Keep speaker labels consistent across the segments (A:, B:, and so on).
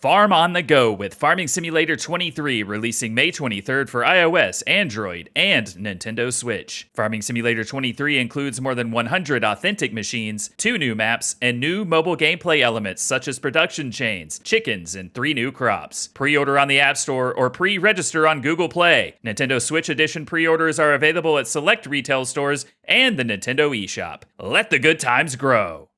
A: Farm on the go with Farming Simulator 23 releasing May 23rd for iOS, Android, and Nintendo Switch. Farming Simulator 23 includes more than 100 authentic machines, two new maps, and new mobile gameplay elements such as production chains, chickens, and three new crops. Pre order on the App Store or pre register on Google Play. Nintendo Switch Edition pre orders are available at select retail stores and the Nintendo eShop. Let the good times grow.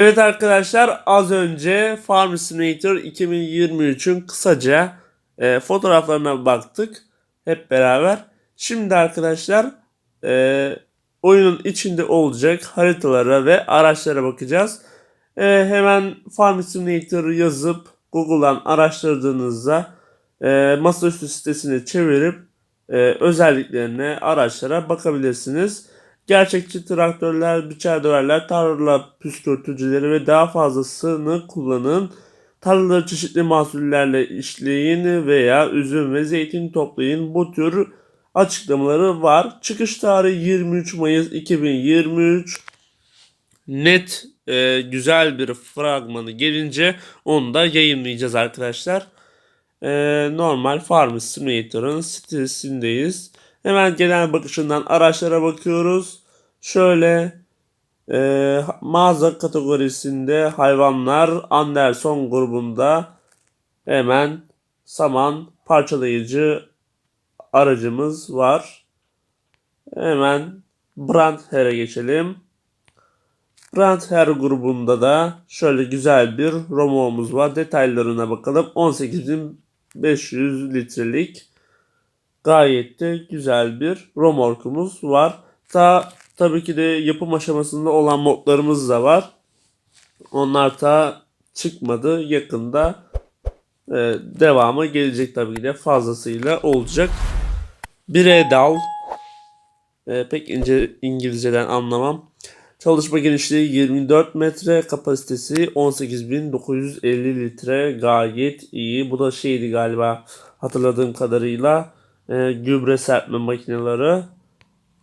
B: Evet arkadaşlar az önce Farm Simulator 2023'ün kısaca e, fotoğraflarına baktık hep beraber. Şimdi arkadaşlar e, oyunun içinde olacak haritalara ve araçlara bakacağız. E, hemen Farm Simulator yazıp Google'dan araştırdığınızda e, masaüstü sitesine çevirip e, özelliklerine, araçlara bakabilirsiniz. Gerçekçi traktörler, biçer döverler, tarla püskürtücüleri ve daha fazlasını kullanın. Tarlaları çeşitli mahsullerle işleyin veya üzüm ve zeytin toplayın. Bu tür açıklamaları var. Çıkış tarihi 23 Mayıs 2023. Net e, güzel bir fragmanı gelince onu da yayınlayacağız arkadaşlar. E, normal Farm Simulator'ın sitesindeyiz. Hemen genel bakışından araçlara bakıyoruz. Şöyle e, mağaza kategorisinde hayvanlar Anderson grubunda hemen saman parçalayıcı aracımız var. Hemen Brandher'e geçelim. Brandher grubunda da şöyle güzel bir Romo'muz var. Detaylarına bakalım. 18.500 litrelik gayet de güzel bir romorkumuz var. Ta tabii ki de yapım aşamasında olan modlarımız da var. Onlar da çıkmadı. Yakında e, devamı gelecek tabii ki de fazlasıyla olacak. Bir Edal e, pek ince İngilizceden anlamam. Çalışma genişliği 24 metre, kapasitesi 18.950 litre gayet iyi. Bu da şeydi galiba hatırladığım kadarıyla e, gübre serpme makineleri.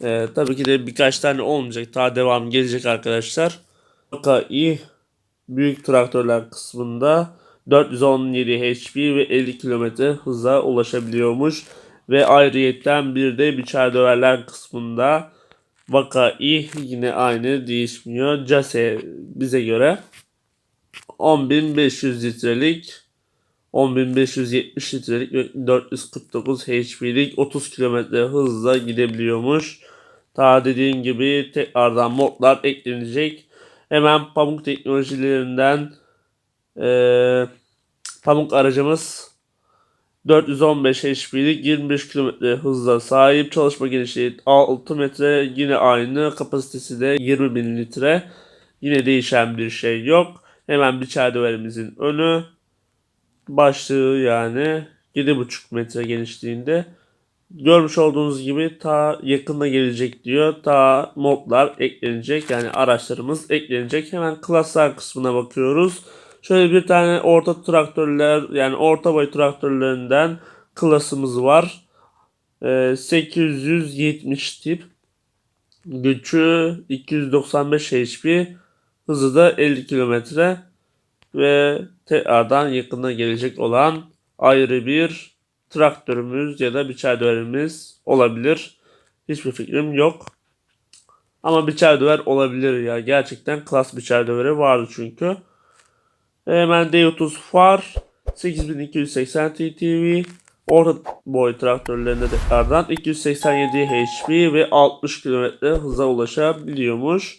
B: E, tabii ki de birkaç tane olmayacak. Daha devam gelecek arkadaşlar. iyi büyük traktörler kısmında 417 HP ve 50 km hıza ulaşabiliyormuş. Ve ayrıyetten bir de biçer döverler kısmında Vakai yine aynı değişmiyor. Case bize göre 10.500 litrelik 10.570 litrelik ve 449 HP'lik 30 km hızla gidebiliyormuş. Ta dediğim gibi tekrardan modlar eklenecek. Hemen pamuk teknolojilerinden e, pamuk aracımız 415 HP'lik 25 km hızla sahip çalışma genişliği 6 metre yine aynı kapasitesi de 20.000 litre yine değişen bir şey yok. Hemen bir çerdeverimizin önü başlığı yani 7,5 metre genişliğinde. Görmüş olduğunuz gibi ta yakında gelecek diyor. Ta modlar eklenecek yani araçlarımız eklenecek. Hemen klaslar kısmına bakıyoruz. Şöyle bir tane orta traktörler yani orta boy traktörlerinden klasımız var. Ee, 870 tip. Gücü 295 HP. Hızı da 50 kilometre ve tekrardan yakında gelecek olan ayrı bir traktörümüz ya da biçer döverimiz olabilir. Hiçbir fikrim yok. Ama biçer döver olabilir ya. Gerçekten klas biçer döveri vardı çünkü. Hemen D30 far 8280 TTV orta boy traktörlerinde tekrardan 287 HP ve 60 km hıza ulaşabiliyormuş.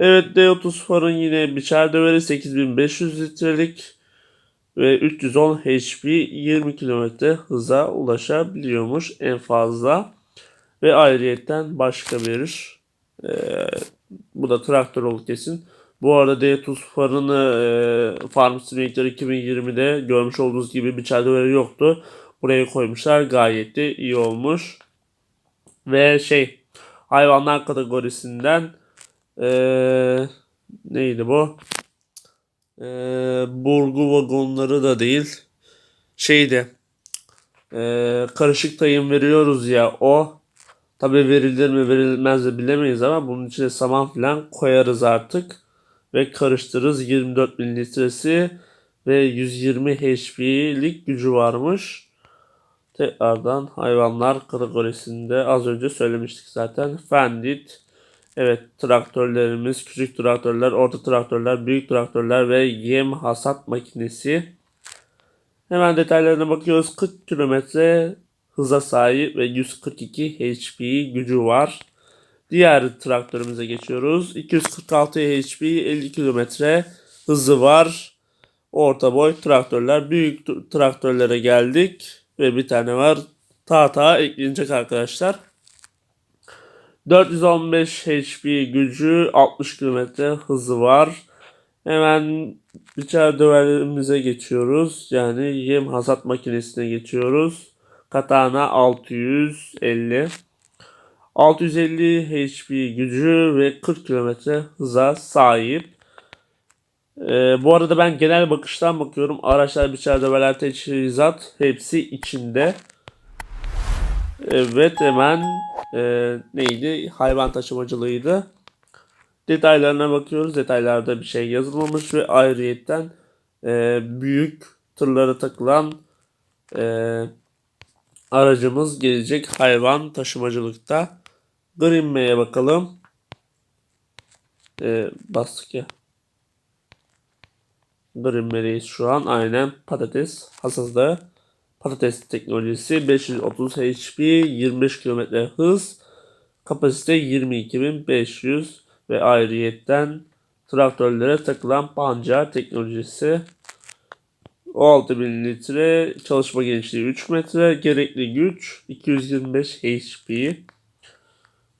B: Evet D30 farın yine biçer döveri 8500 litrelik ve 310 HP 20 km hıza ulaşabiliyormuş en fazla. Ve ayrıyetten başka bir e, bu da traktör ol kesin. Bu arada D30 farını e, Farm Simulator 2020'de görmüş olduğunuz gibi biçer döveri yoktu. Buraya koymuşlar gayet de iyi olmuş. Ve şey hayvanlar kategorisinden ee, neydi bu? Ee, burgu vagonları da değil. Şeydi. Ee, karışık tayın veriyoruz ya o. Tabi verilir mi verilmez de bilemeyiz ama bunun içine saman falan koyarız artık. Ve karıştırırız 24 bin litresi. Ve ve 120 HP'lik gücü varmış. Tekrardan hayvanlar kategorisinde az önce söylemiştik zaten. Fendit. Evet traktörlerimiz, küçük traktörler, orta traktörler, büyük traktörler ve yem hasat makinesi. Hemen detaylarına bakıyoruz. 40 kilometre hıza sahip ve 142 HP gücü var. Diğer traktörümüze geçiyoruz. 246 HP, 50 kilometre hızı var. Orta boy traktörler. Büyük traktörlere geldik. Ve bir tane var. Tata ekleyecek arkadaşlar. 415 HP gücü, 60 kilometre hızı var. Hemen bıçağı döverimize geçiyoruz. Yani yem hasat makinesine geçiyoruz. Katana 650. 650 HP gücü ve 40 kilometre hıza sahip. Ee, bu arada ben genel bakıştan bakıyorum. Araçlar, bıçağı, döveler, teçhizat hepsi içinde. Evet hemen e, neydi? Hayvan taşımacılığıydı. Detaylarına bakıyoruz. Detaylarda bir şey yazılmamış ve ayrıyetten e, büyük tırlara takılan e, aracımız gelecek hayvan taşımacılıkta. Green May'e bakalım. E, bastık ya. Green May'deyiz şu an. Aynen patates hasızda. Patates teknolojisi 530 HP, 25 km hız, kapasite 22.500 ve ayrıyetten traktörlere takılan pancar teknolojisi 16.000 litre, çalışma genişliği 3 metre, gerekli güç 225 HP.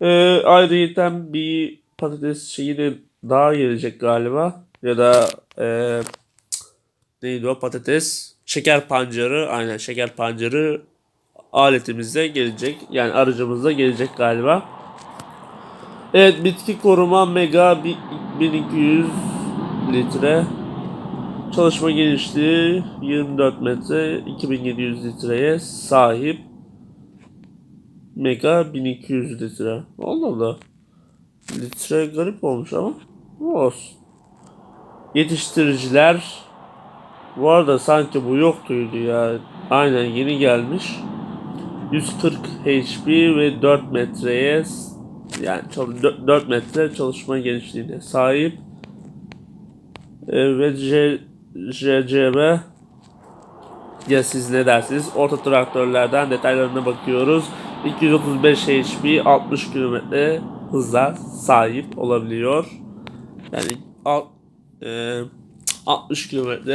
B: Ee, ayrıyeten bir patates şeyi de daha gelecek galiba. Ya da e, neydi o patates? Şeker pancarı, aynen şeker pancarı aletimizde gelecek. Yani aracımızda gelecek galiba. Evet bitki koruma mega bi- 1200 litre. Çalışma genişliği 24 metre 2700 litreye sahip. Mega 1200 litre. Allah Allah. Litre garip olmuş ama. Olsun. Yetiştiriciler. Bu arada sanki bu yoktuydu ya. Aynen yeni gelmiş. 140 HP ve 4 metreye yani 4 metre çalışma genişliğine sahip. E, ve JCB ya siz ne dersiniz? Orta traktörlerden detaylarına bakıyoruz. 235 HP 60 km hıza sahip olabiliyor. Yani alt, e, 60 km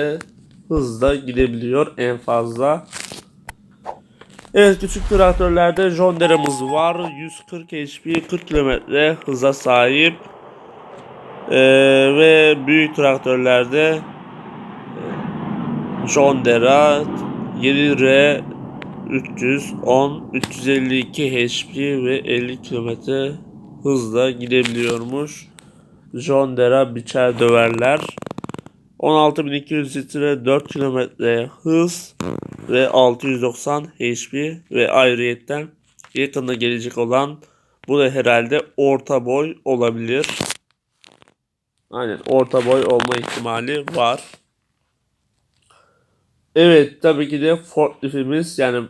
B: hızla gidebiliyor en fazla. Evet küçük traktörlerde John Deere'miz var. 140 HP 40 km hıza sahip. Ee, ve büyük traktörlerde e, John Deere 7R 310 352 HP ve 50 km hızla gidebiliyormuş. John Deere biçer döverler. 16.200 litre 4 km hız ve 690 HP ve ayrıyetten yakında gelecek olan bu da herhalde orta boy olabilir. Aynen orta boy olma ihtimali var. Evet tabii ki de forkliftimiz yani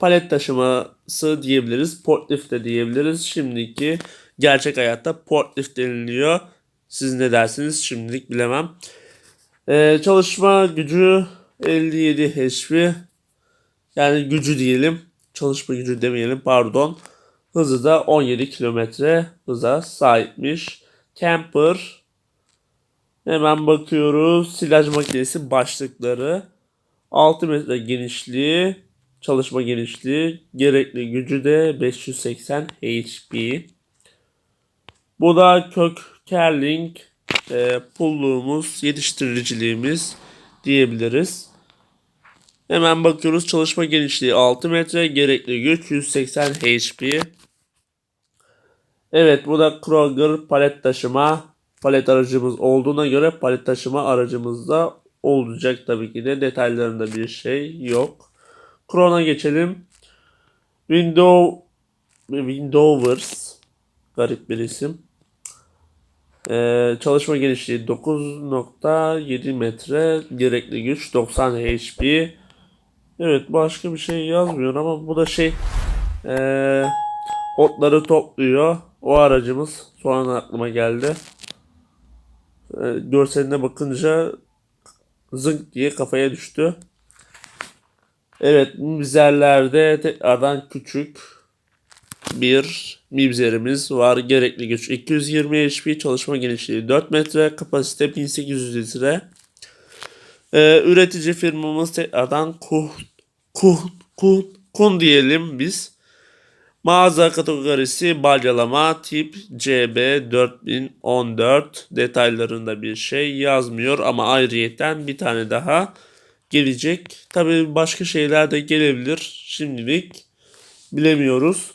B: palet taşıması diyebiliriz. Forklift de diyebiliriz. Şimdiki gerçek hayatta forklift deniliyor. Siz ne dersiniz şimdilik bilemem. Ee, çalışma gücü 57 HP. Yani gücü diyelim. Çalışma gücü demeyelim pardon. Hızı da 17 kilometre hıza sahipmiş. Camper. Hemen bakıyoruz. Silaj makinesi başlıkları. 6 metre genişliği. Çalışma genişliği. Gerekli gücü de 580 HP. Bu da kök kerling e, pulluğumuz, yetiştiriciliğimiz diyebiliriz. Hemen bakıyoruz çalışma genişliği 6 metre, gerekli güç 180 HP. Evet bu da Kroger palet taşıma palet aracımız olduğuna göre palet taşıma aracımızda olacak tabii ki de detaylarında bir şey yok. Kron'a geçelim. Window Windowers garip bir isim. Ee, çalışma genişliği 9.7 metre. Gerekli güç 90 HP. Evet başka bir şey yazmıyor ama bu da şey ee, otları topluyor. O aracımız sonradan aklıma geldi. Ee, görseline bakınca zınk diye kafaya düştü. Evet mibzerlerde tekrardan küçük bir mibzerimiz var. Gerekli güç 220 HP, çalışma genişliği 4 metre, kapasite 1800 litre. Ee, üretici firmamız tekrardan Kuh, Kuh, Kuh, Kun diyelim biz. Mağaza kategorisi balyalama tip CB 4014 detaylarında bir şey yazmıyor ama ayrıyeten bir tane daha gelecek. Tabii başka şeyler de gelebilir. Şimdilik bilemiyoruz.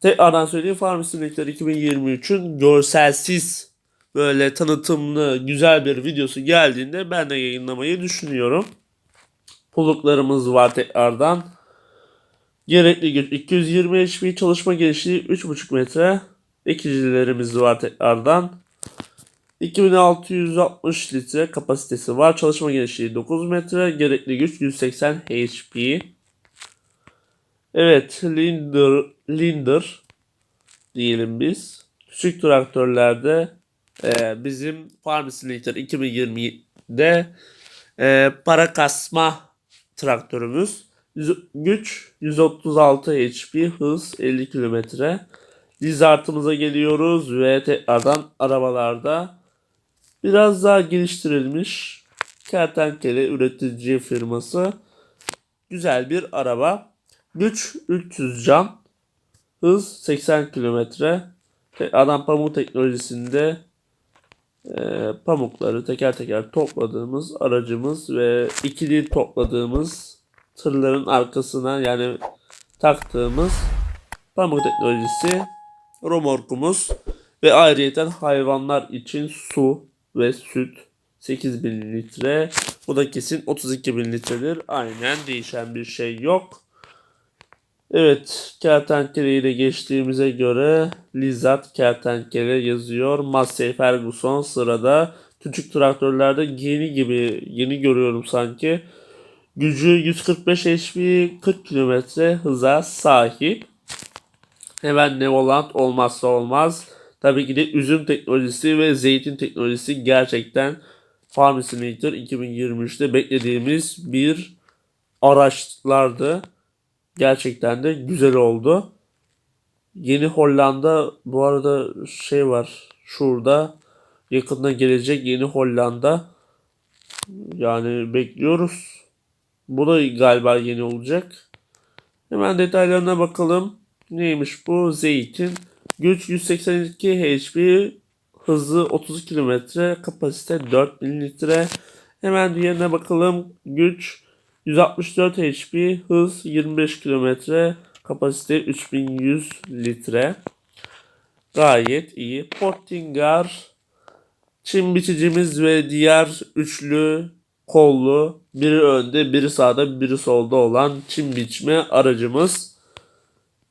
B: Tekrardan söyleyeyim Farm Simulator 2023'ün görselsiz böyle tanıtımlı güzel bir videosu geldiğinde ben de yayınlamayı düşünüyorum. Pulluklarımız var tekrardan. Gerekli güç 220 HP çalışma genişliği 3.5 metre. Ekicilerimiz var tekrardan. 2660 litre kapasitesi var. Çalışma genişliği 9 metre. Gerekli güç 180 HP. Evet, Linder, Linder diyelim biz. Küçük traktörlerde e, bizim Farm Simulator 2020'de e, para kasma traktörümüz. Güç 136 HP, hız 50 kilometre. Lizartımıza geliyoruz ve tekrardan arabalarda biraz daha geliştirilmiş kertenkele üretici firması. Güzel bir araba. Güç 300 can. Hız 80 kilometre. Adam pamuk teknolojisinde e, pamukları teker teker topladığımız aracımız ve ikili topladığımız tırların arkasına yani taktığımız pamuk teknolojisi romorkumuz ve ayrıyeten hayvanlar için su ve süt 8000 litre. Bu da kesin 32 bin litredir. Aynen değişen bir şey yok. Evet, kertenkeleyi de geçtiğimize göre Lizard kertenkele yazıyor. Massey Ferguson sırada. Küçük traktörlerde yeni gibi, yeni görüyorum sanki. Gücü 145 HP, 40 km hıza sahip. Hemen Nevoland olmazsa olmaz. Tabii ki de üzüm teknolojisi ve zeytin teknolojisi gerçekten Farm Simulator 2023'te beklediğimiz bir araçlardı. Gerçekten de güzel oldu. Yeni Hollanda bu arada şey var şurada yakında gelecek Yeni Hollanda yani bekliyoruz. Bu da galiba yeni olacak. Hemen detaylarına bakalım. Neymiş bu? Zeytin. Güç 182 HP. Hızı 30 km. Kapasite 4000 litre. Hemen diğerine bakalım. Güç 164 HP. Hız 25 km. Kapasite 3100 litre. Gayet iyi. Portingar. Çim biçicimiz ve diğer üçlü kollu biri önde biri sağda biri solda olan çim biçme aracımız.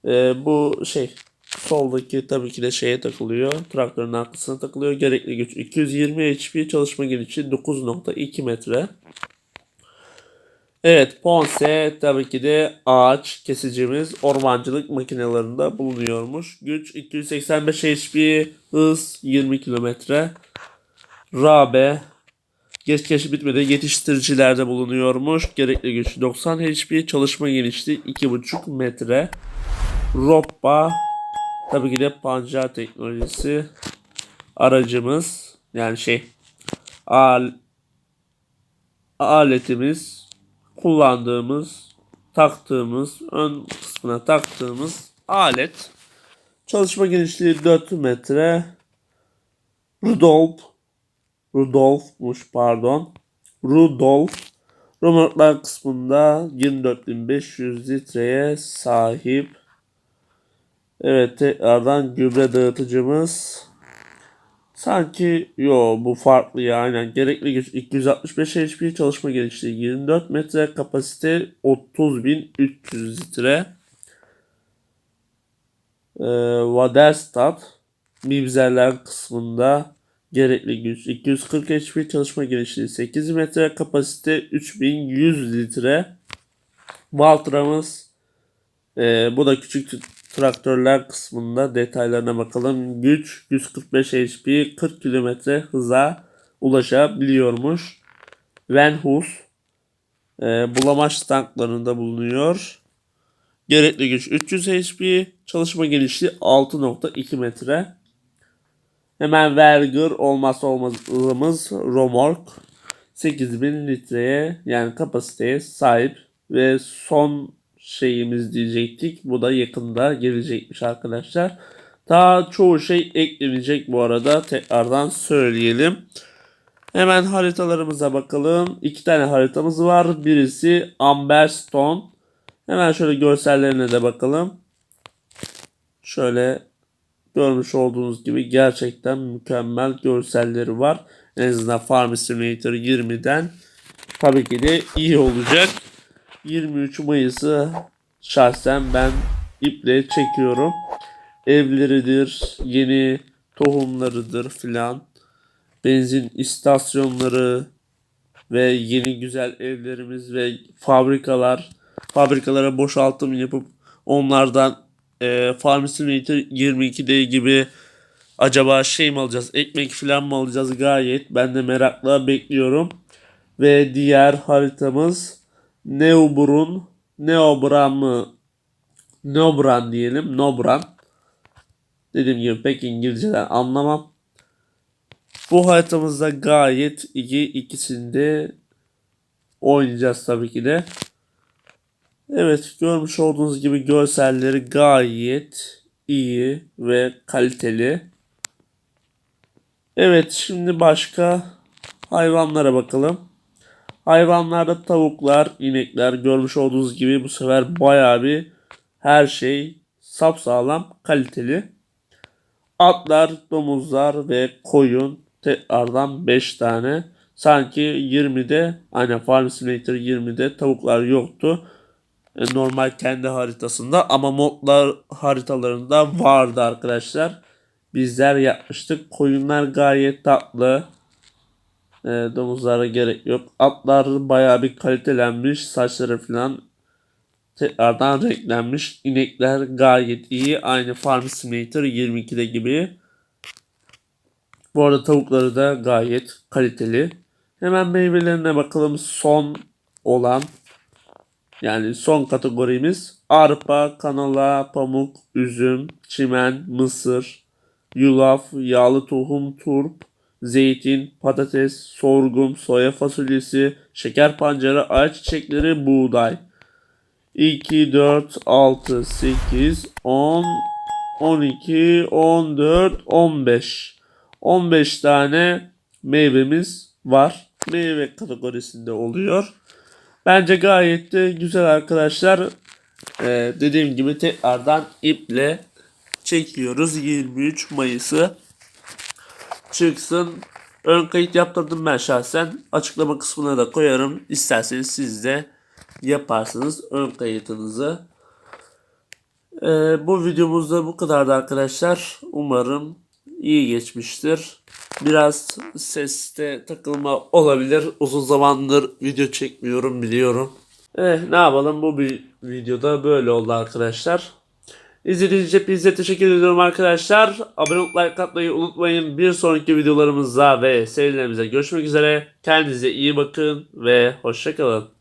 B: Ee, bu şey soldaki tabii ki de şeye takılıyor. Traktörün arkasına takılıyor. Gerekli güç 220 HP çalışma genişliği 9.2 metre. Evet Ponce tabii ki de ağaç kesicimiz ormancılık makinelerinde bulunuyormuş. Güç 285 HP, hız 20 kilometre. Rabe geç geç bitmedi yetiştiricilerde bulunuyormuş. Gerekli güç 90 HP, çalışma genişliği 2.5 metre. Roppa tabii ki de pancar teknolojisi aracımız yani şey al aletimiz kullandığımız taktığımız ön kısmına taktığımız alet. Çalışma genişliği 4 metre. Rudolf Rudolf'muş pardon. Rudolf Romorklar kısmında 24.500 litreye sahip. Evet tekrardan gübre dağıtıcımız Sanki yo bu farklı ya aynen. Gerekli güç 265 HP çalışma genişliği 24 metre kapasite 30.300 litre. Ee, Waderstad Mibzerler kısmında Gerekli güç 240 HP çalışma genişliği 8 metre kapasite 3100 litre. Valtramız ee, bu da küçük traktörler kısmında detaylarına bakalım. Güç 145 HP 40 km hıza ulaşabiliyormuş. Venhus e, bulamaç tanklarında bulunuyor. Gerekli güç 300 HP, çalışma genişliği 6.2 metre. Hemen Vergır olmazsa olmazımız Romork 8000 litreye yani kapasiteye sahip ve son şeyimiz diyecektik. Bu da yakında gelecekmiş arkadaşlar. Daha çoğu şey eklenecek bu arada tekrardan söyleyelim. Hemen haritalarımıza bakalım. İki tane haritamız var. Birisi Amberstone. Hemen şöyle görsellerine de bakalım. Şöyle görmüş olduğunuz gibi gerçekten mükemmel görselleri var. En azından Farm Simulator 20'den tabii ki de iyi olacak. 23 Mayıs'ı şahsen ben iple çekiyorum. Evleridir, yeni tohumlarıdır filan. Benzin istasyonları ve yeni güzel evlerimiz ve fabrikalar. Fabrikalara boşaltım yapıp onlardan e, Farm Simulator 22'de gibi acaba şey mi alacağız, ekmek falan mı alacağız gayet ben de merakla bekliyorum. Ve diğer haritamız Neobrun, Neobran mı? Neobran diyelim, Nobran. Dediğim gibi pek İngilizceden anlamam. Bu haritamızda gayet iyi ikisinde oynayacağız tabii ki de. Evet görmüş olduğunuz gibi görselleri gayet iyi ve kaliteli. Evet şimdi başka hayvanlara bakalım. Hayvanlarda tavuklar, inekler görmüş olduğunuz gibi bu sefer bayağı bir her şey sapsağlam kaliteli. Atlar, domuzlar ve koyun tekrardan 5 tane. Sanki 20'de aynen Farm Simulator 20'de tavuklar yoktu. E, Normal kendi haritasında ama modlar haritalarında vardı arkadaşlar. Bizler yapmıştık. Koyunlar gayet tatlı. E, domuzlara gerek yok. Atlar bayağı bir kalitelenmiş. Saçları falan tekrardan renklenmiş. İnekler gayet iyi. Aynı Farm Simulator 22'de gibi. Bu arada tavukları da gayet kaliteli. Hemen meyvelerine bakalım. Son olan yani son kategorimiz arpa, kanola, pamuk, üzüm, çimen, mısır, yulaf, yağlı tohum, turp, zeytin, patates, sorghum, soya fasulyesi, şeker pancarı, ayçiçekleri, buğday. 2, 4, 6, 8, 10, 12, 14, 15. 15 tane meyvemiz var. Meyve kategorisinde oluyor. Bence gayet de güzel arkadaşlar. Ee, dediğim gibi tekrardan iple çekiyoruz 23 Mayıs'ı. Çıksın. Ön kayıt yaptırdım ben şahsen. Açıklama kısmına da koyarım. İsterseniz siz de yaparsınız ön kayıtınızı. Ee, bu videomuzda bu kadardı arkadaşlar. Umarım iyi geçmiştir. Biraz seste takılma olabilir. Uzun zamandır video çekmiyorum biliyorum. Eh ne yapalım bu bir videoda böyle oldu arkadaşlar. İzlediğiniz için hepinize teşekkür ediyorum arkadaşlar. Abone olup like atmayı unutmayın. Bir sonraki videolarımızda ve serilerimize görüşmek üzere. Kendinize iyi bakın ve hoşçakalın.